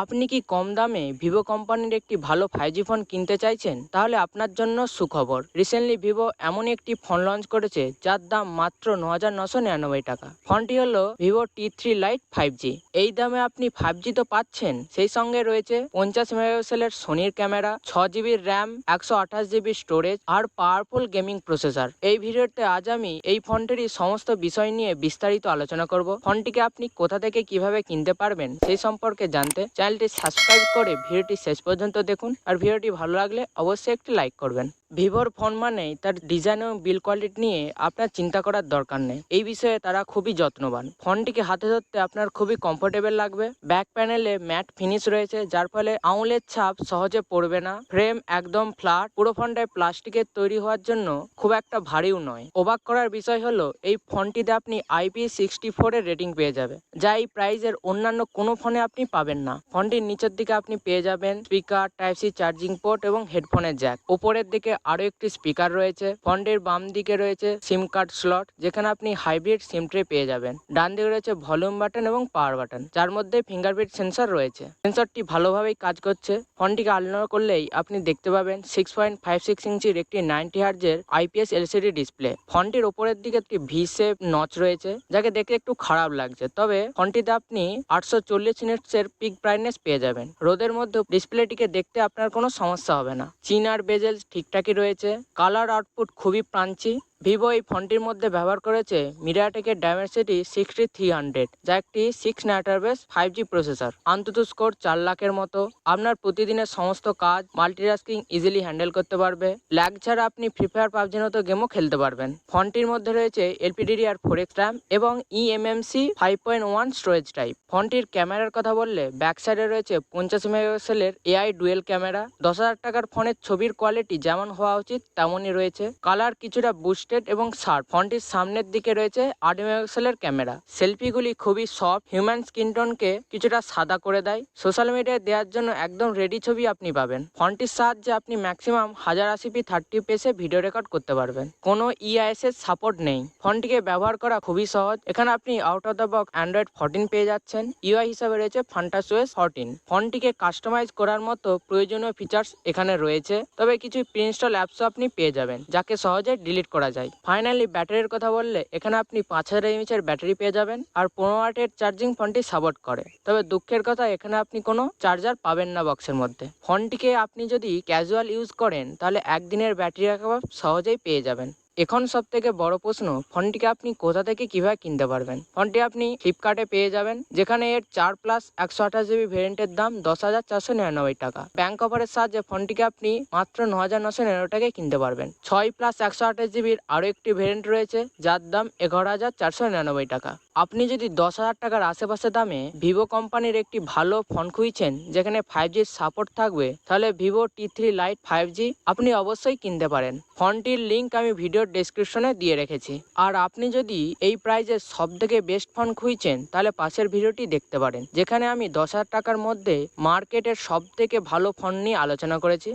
আপনি কি কম দামে ভিভো কোম্পানির একটি ভালো ফাইভ ফোন কিনতে চাইছেন? তাহলে আপনার জন্য সুখবর। রিসেন্টলি ভিভো এমন একটি ফোন লঞ্চ করেছে, যার দাম মাত্র ন হাজার নশো নিরানব্বই টাকা। ফোনটি হলো Vivo T three lite five G এই দামে আপনি ফাইভ জি তো পাচ্ছেন, সেই সঙ্গে রয়েছে পঞ্চাশ মেগাপিক্সেলের সোনির ক্যামেরা ছ জিবির র্যাম একশো আঠাশ জিবি স্টোরেজ আর পাওয়ারফুল গেমিং প্রসেসর এই ভিডিওতে আজ আমি এই ফোনটিরই সমস্ত বিষয় নিয়ে বিস্তারিত আলোচনা করব। ফোনটিকে আপনি কোথা থেকে কীভাবে কিনতে পারবেন, সেই সম্পর্কে জানতে চ্যানেলটি সাবস্ক্রাইব করে ভিডিওটি শেষ পর্যন্ত দেখুন। আর ভিডিওটি ভালো লাগলে অবশ্যই একটি লাইক করবেন। ভিভোর ফোন মানেই তার ডিজাইন এবং বিল কোয়ালিটি নিয়ে আপনার চিন্তা করার দরকার নেই। এই বিষয়ে তারা খুবই যত্নবান। ফোনটিকে হাতে ধরতে আপনার খুবই কমফোর্টেবল লাগবে। ব্যাক প্যানেলে ম্যাট ফিনিশ রয়েছে, যার ফলে আঙুলের ছাপ সহজে পড়বে না। ফ্রেম একদম ফ্ল্যাট পুরো ফোনটায় প্লাস্টিকের তৈরি হওয়ার জন্য খুব একটা ভারীও নয়। অবাক করার বিষয় হলো, এই ফোনটিতে আপনি আইপি সিক্সটি ফোরের রেটিং পেয়ে যাবে, যা এই প্রাইজের অন্যান্য কোনো ফোনে আপনি পাবেন না। ফোনটির নিচের দিকে আপনি পেয়ে যাবেন speaker type C charging port এবং হেডফোনের জ্যাক উপরের দিকে আরও একটি স্পিকার রয়েছে। ফোনটির বাম দিকে রয়েছে সিম কার্ড স্লট যেখানে আপনি হাইব্রিড সিম ট্রে পেয়ে যাবেন। ডান দিকে রয়েছে ভলিউম বাটন এবং পাওয়ার বাটন যার মধ্যে ফিঙ্গারপ্রিন্ট সেন্সর রয়েছে। সেন্সরটি ভালোভাবেই কাজ করছে। ফোনটিকে আলোচনা করলেই আপনি দেখতে পাবেন সিক্স পয়েন্ট ফাইভ সিক্স ইঞ্চির একটি নাইনটি হার্জের আইপিএস এলসিডি ডিসপ্লে ফোনটির ওপরের দিকে একটি ভি শেপ নচ রয়েছে, যাকে দেখে একটু খারাপ লাগছে। তবে ফোনটিতে আপনি আটশো চল্লিশ ইউনিটসের পিক ব্রাইটনেস পেয়ে যাবেন। রোদের মধ্যে ডিসপ্লেটিকে দেখতে আপনার কোনো সমস্যা হবে না। চিন আর বেজেল ঠিকঠাকই রয়েছে। কালার আউটপুট খুবই প্রাঞ্চি ভিভো এই ফোনটির মধ্যে ব্যবহার করেছে মিডিয়াটেকের ডায়মেন্সিটি সিক্সটি থ্রি হান্ড্রেড যা একটি সিক্স নাইটারবেস ফাইভ জি প্রসেসর অন্তত স্কোর চার লাখের মতো। আপনার প্রতিদিনের সমস্ত কাজ মাল্টিটাস্কিং ইজিলি হ্যান্ডেল করতে পারবে। ল্যাগ ছাড়া আপনি ফ্রি ফায়ার পাবজির মতো গেমও খেলতে পারবেন। ফোনটির মধ্যে রয়েছে LPDD R four X RAM এবং eMMC five point one storage type ফোনটির ক্যামেরার কথা বললে ব্যাক সাইডে রয়েছে পঞ্চাশ মেগাপিক্সেলের এআই ডুয়েল ক্যামেরা দশ হাজার টাকার ফোনের ছবির কোয়ালিটি যেমন হওয়া উচিত তেমনই রয়েছে। কালার কিছুটা বুস্টেড এবং শার্প ফোনটির সামনের দিকে রয়েছে আট মেগাপিক্সেলের ক্যামেরা সেলফিগুলি খুবই সফট হিউম্যান স্কিন টোনকে কিছুটা সাদা করে দেয়। সোশ্যাল মিডিয়ায় দেওয়ার জন্য একদম রেডি ছবি আপনি পাবেন। ফোনটির সাহায্যে আপনি ম্যাক্সিমাম হাজার আশি পি থার্টি পেসে ভিডিও রেকর্ড করতে পারবেন। কোনো E ইআইএস এর সাপোর্ট নেই। ফোনটিকে ব্যবহার করা খুবই সহজ। এখানে আপনি out of the box Android fourteen পেয়ে যাচ্ছেন। ইউআই হিসাবে রয়েছে ফান্টাসওয়েস ফোরটিন ফোনটিকে কাস্টমাইজ করার মতো প্রয়োজনীয় ফিচার্স এখানে রয়েছে। তবে কিছু প্রিইনস্টল অ্যাপসও আপনি পেয়ে যাবেন, যাকে সহজে ডিলিট করা যায়। ফাইনালি ব্যাটারির কথা বললে, এখানে আপনি পাঁচ হাজার এমএচের ব্যাটারি পেয়ে যাবেন আর পনেরো ওয়াটের চার্জিং ফোনটি সাপোর্ট করে। তবে দুঃখের কথা, এখানে আপনি কোনো চার্জার পাবেন না বক্সের মধ্যে। ফোনটিকে আপনি যদি ক্যাজুয়াল ইউজ করেন, তাহলে একদিনের ব্যাটারি ব্যাকআপ সহজেই পেয়ে যাবেন। এখন সব থেকে বড় প্রশ্ন, ফোনটিকে আপনি কোথা থেকে কীভাবে কিনতে পারবেন? ফোনটি আপনি ফ্লিপকার্টে পেয়ে যাবেন, যেখানে এর চার প্লাস একশো আঠাশ জিবি ভেরিয়েন্টের দাম দশ হাজার চারশো নিরানব্বই টাকা। ব্যাংক অফারের সাহায্যে ফোনটিকে আপনি মাত্র ন হাজার নশো নিরানব্বই টাকায় কিনতে পারবেন। ছয় প্লাস একশো আঠাশ জিবির আরও একটি ভেরিয়েন্ট রয়েছে, যার দাম এগারো হাজার চারশো নিরানব্বই টাকা। আপনি যদি দশ হাজার টাকার আশেপাশে দামে ভিভো কোম্পানির একটি ভালো ফোন খুঁজছেন, যেখানে ফাইভ জির সাপোর্ট থাকবে, তাহলে Vivo T three lite five G আপনি অবশ্যই কিনতে পারেন। ফোনটির লিঙ্ক আমি ভিডিওর ডেসক্রিপশনে দিয়ে রেখেছি। আর আপনি যদি এই প্রাইজের সব থেকে বেস্ট ফোন খুঁজছেন, তাহলে পাশের ভিডিওটি দেখতে পারেন, যেখানে আমি দশ হাজার টাকার মধ্যে মার্কেটের সব থেকে ভালো ফোন নিয়ে আলোচনা করেছি।